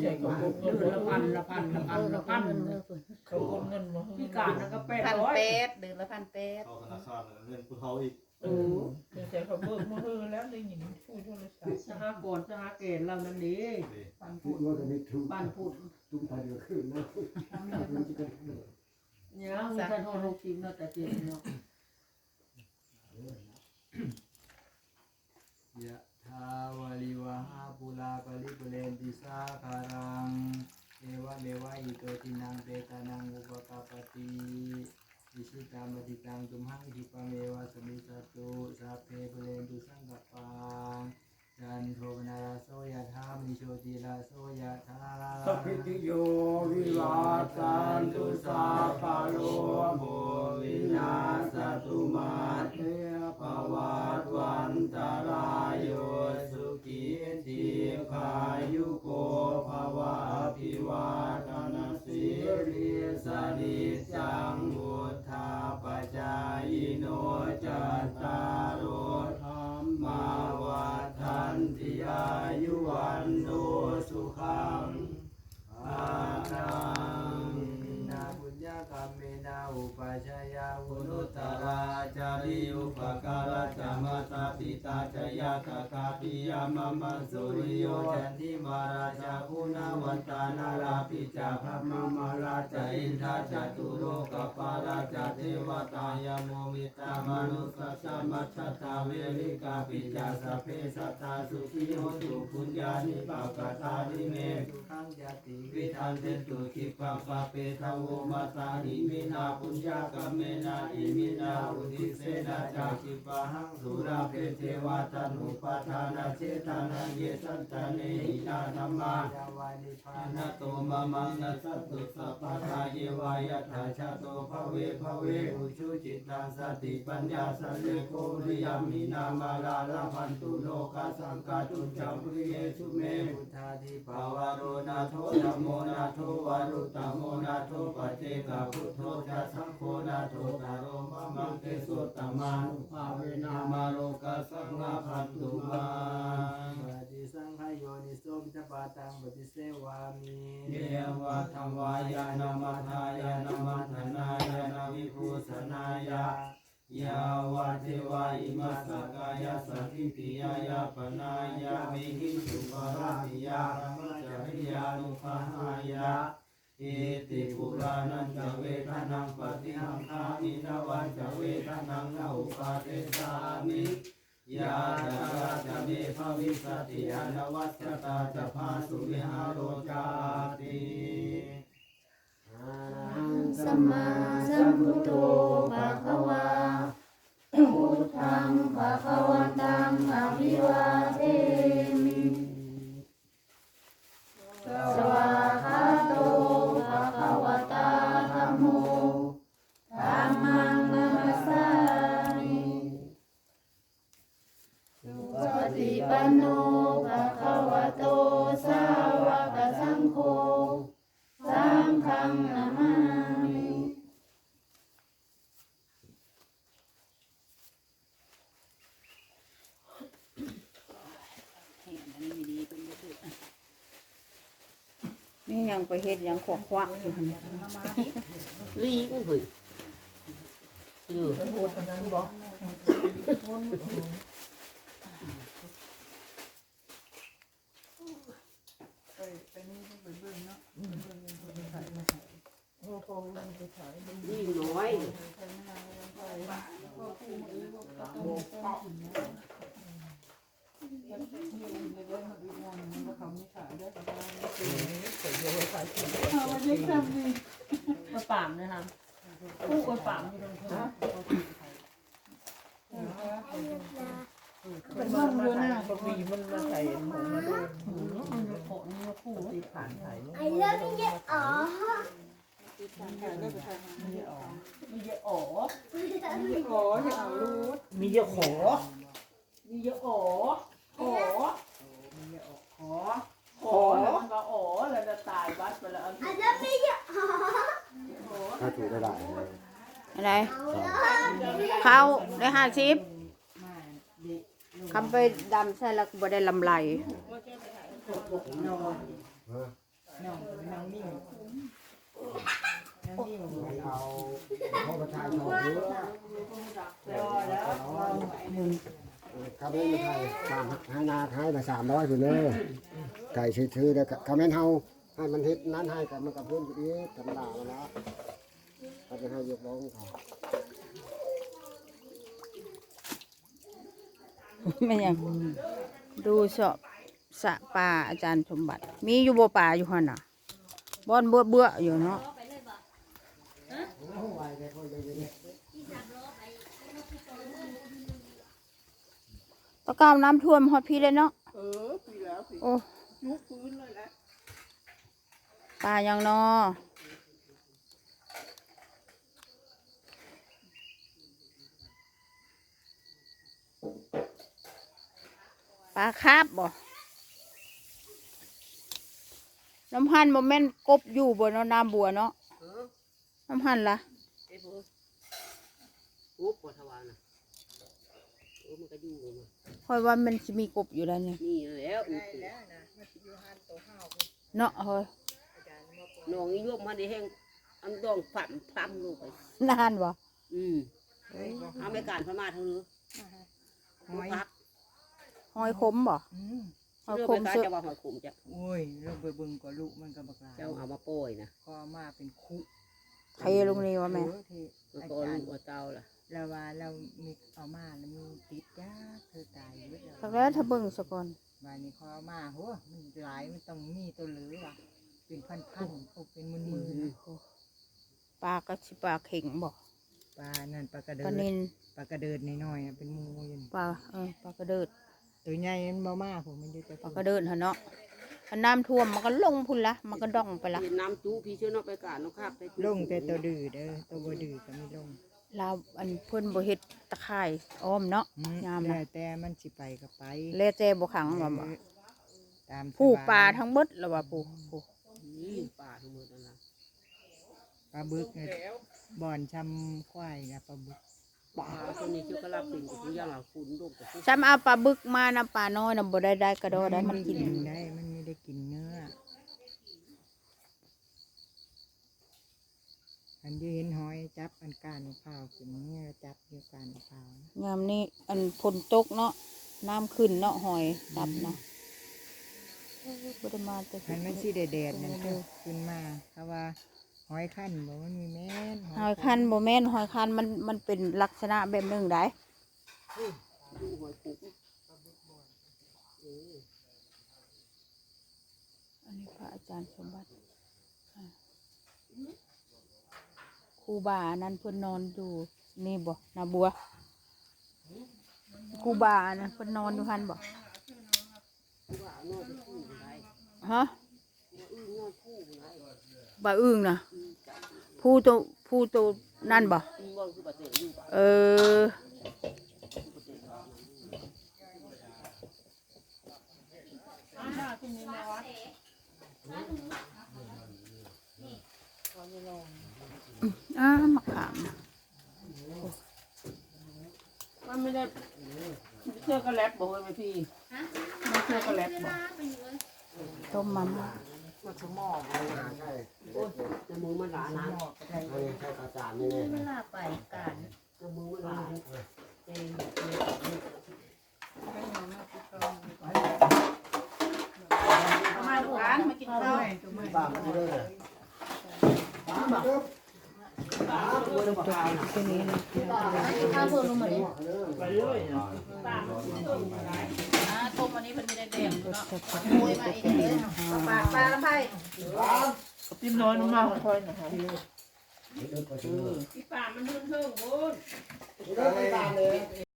ใช่เขาบอกเดือนละพันละพันละพันละพันเขาโอนเงินมาให้พิการนั่นก็แปดพันร้อยแปดเดือนละพันแปดเข้าธนาคารแล้วเงินผู้เฒ่าอีกเออแต่เขาเบิกมาให้แล้วได้ยินพูดโทรศัพท์สหกรณ์สหเกตเรานั่นดีบ้านพูพุดว่าจะไม่ถูกบ้านพุดตุ้มไทยเดียวขึ้นนะเนี่ยมีใครโทรโทรกินเนาะแต่เจ็บเนาะ ยะทาวาลิวหาปุลาปริปุเรนติสาคารัง เอวะเมวะอิโตตินังเปตานังอุปกาปติอิชิตามติตังตุมหังอิปะเมวะสมิสตุสัพเพปุเรนตุสังกปปังจันโทปนาราโสยะธามิโชติราโสยะธาสัพพิติโยวิวาสันตุสาปาโลโภวินาสตุมาเตภวัตวันตรายโยสุขีทีขายุโก อุปชายาวุอุนุนุตตตะราจาริอุ เทวตายาโมมิตามนุสัสสะมัชฌตาเวริกาปิจาสพเพสัตตาสุขีโหตุปุญญานิปากตานิเมทุกขังยาติวิทันเตตุขิปังปะเปทาวโวมาตาหิมินาปุญญากรรมเมนาอิมินาอุทิเสนาจาคิปะหังสุราเพเทวาตันุปาทานาเจตานังเยสันตเนหินาธรรมายาวานิพาอานะนาโตมะมังนัสสตุสัพพะทาเยวายะถาชาโตภเวภเวอุชุจิตังสติปัญญาสัลเลโกริยามินามาลาลาพันตุโลกาสังกาตุจัมปริเยสุเมพุทธาธิภาวะโรนาโทธัมโมนาโทวารุตตโมนาโทปัจเจกพุทโธจะสังโฆนาโทตารโมมังเกสุตตมานุภาเวนามาโลกัสสังฆพันตุมาปฏิสังขโยนิโสมิจปาตังปฏิเสวามิเยวะธรรมวายานามัทายานามัทนายานาวิภูสนายายาวะเทวาอิมัสสกายาสักิติยายาปนายามิหิสุปาราติยาธรรมจริยานุภาหายาอิติปุรานันจะเวทนังปฏิหังคามินวันจะเวทนังนาอุปาเทสามิยาดาราจะเมภวิสติยานวัชตาจะพาสุวิหารโรจาติสัมมาสัม โนภะคะวะโตสาวกสังโฆสังฆังนามามินี่ยังไปเฮ็ดยังขวกขวะอยู่หั่นลีก็เฮ้ยอยู่ ไปโหดคนนั้นบอกไปไปนี่ไปเบิ่งเนาะโอ้โหมันไปขายมันลีน้อยใส่เยอะขายขี้มาปามนะครับคู่คนปามอยู่ตรงนี้ มันมันเยนะบะหมี่มันมาใส่หมูมาด้วยมันจะโผล่มาคู่ตีผ่านไทยไอ้เรื่องนี้อ๋อมีเยอะอ๋อมีเยอะอ๋อจะเอารูดมีเยอะขอมีเยอะอ๋อขอมีเยอะขอขอแล้วมันก็อ๋อแล้วจะตายวัดไปแล้วไอ้เรื่องนี้อ๋อถ้าถูกได้หลายอะไรเขาได้ห้าสิบ คำไปดำใส่แล้วก็บ่ได้ลำไรน้องน้องนิ่มนไม่เอาพ่อประชาชนเยอะรอแล้วรอมึงครับไม่มีใครสามให้นาให้มาสามร้อยคุณเด้อไก่ชื่อๆแล้วก็คอมเมนเฮาให้มันเฮ็ดนั้นให้กับมันกับเพื่อนอีกธรรมดาแล้วนะเขาจะให้ยกร้องเขา ไม่อยากดูสอบสระป่าอาจารย์สมบัติ มีอยู่บ่ป่าอยู่หั่นน่ะบอนเบื่อเบื่อๆอยู่เนาะตะกร้าวน้ำท่วมฮอดพี่เลยเนาะเออปีแล้วปีโอ้ยุกพื้นเลยแหละป่ายังนอ ปลาคาบบ่น้ำพันธุ์บ่แม่นกบอยู่บนเนาะน้ำบัวเนาะเออน้ำพันธุ์ล่ะเอ้ยบ่อุ๊บบ่ทวารน่ะโอ้มันก็อยู่มาคอยว่ามันจะมีกบอยู่แล้วเนี่ยนี่แล้วอุ๊บแล้วนะมันจะอยู่หันตัวห้าวเนาะเฮ้ยอาจารย์มาปน้องนี่ยกมาได้แห้งอันดองฝันพร่ำลงไปนานบ่อืมเอาไม่การพม่าเท่านี้หอยพัก หอยขมบ่อืมหอยเรื่องขไปมการเสือจะว่าหอยขมจะโอ้ยเราไปเบิ่งกับลูกมันกับบักลาเจ้าเอามาโปรยนะก็มาเป็นคุเทลงนี่วะแม่เออที่แล้วอาก็จารลูย์กเอาเจ้าล่ะเราว่าเรามีเอามาแล้วมีติดยาเธอตายอยู่แล้วสักแล้วถ้าเบิ่งสะก่อนวันนี้เขาเอามาโหมันหลายมันต้องมีตัวเหลือว่ะเป็นพันพันๆโอ้เป็นหมื่นหมื่นปลาก็สิปลาเข่งบ่ปลานั่นปลากระเดิปลาดนินปลากระเดิดน้อยๆอะเป็นหมูอยู่นี่ปลาเออปลากระเดิด ตัวใหญ่มันบ่มาผมมันอยู่แต่ปลากระเดิดหั่นเนาะถ้าน้ำท่วมมันก็ลงพุ่นละมันก็ด่องไปละเห็นน้ำจูพี่เชื่อเนาะไปการน้องครับไปจูลงแต่ตัวดื้อเด้อตัวบ่ดื้อก็ไม่ลงลาวอันเพิ่นบ่เฮ็ดตะไคร่อ้อมเนาะอืมยามนะแล้วแต่มันสิไปก็ไปแลแจบ่ขังว่าบ่ตามผู้สบยปลาทั้งเบิดแล้วว่าผู้ผู้นี่ป่าทั้งหมดนั่นนะปลาบึกเนี่ยบ่อนชำควายนะปลาบึกป่า ตัวนี้เชื่อก็รับเป็นกับทุกอย่างหลังคุณลูกกับผู้ซ้ำเอาปลาบึกมานะปลาน้อยน่ะบ่ได้ได้กระโดดได้มันกินได้ มันไม่ได้กินเนื้อ อันที่เห็นหอยจับอันการมะพร้าวขึ้นเนี่ยจับเดียวกันมะพร้าวยามนี้อันฝนตกเนาะน้ำขึ้นเนาะหอยดับเนาะเออบ่ได้มาแต่อันมันสีแดดๆนั่นคือขึ้นมาเพราะว่า หอยขั้นบอกว่ามีแม่นหอยคันบ่แม่นหอยคันมันมันเป็นลักษณะแบบหนึ่งได้อันนี้พระอาจารย์สมบัติอ่าครูบาอันนั้นเพิ่นนอนอยู่นี่บ่นาบัวครูบาอันนั้นเพิ่นนอนอยู่หันบ่ว่านอนคู่ไรฮะบ่าอึ้งนะ ผู้ตัวผู้ตัวนั่นบ่อือว่าคือปฏิอยู่ป่าเอออ้ามะขามนะมันไม่ได้เชื่อกระแลบบอกเลยไหมพี่ไม่เชื่อกระแลบบอกต้มมันมันสมอใช่ใช่ โอ้ยจะมือมันหลานะใช่ใช่กระจานนี่เนี่ยเวลาไปกันจะมือมันหลาเองมาดูกันมากินข้าวบ้ามันเลยบ้ามาเด้อบ้าตัวเดียวกับเราตัวนี้นะข้าวเพิ่มลงมาเลยไปเรื่อยนะต้มอันนี้มันไม่ได้แดงเนาะโวยมาอีกเลยปลาปลาลำไผ่ จิ้มน้อยน้ำมันค่อยนะคะเดินไปเรื่อยพี่ป่ามันเพิ่งเพิ่งบุญเดินไปตามเลย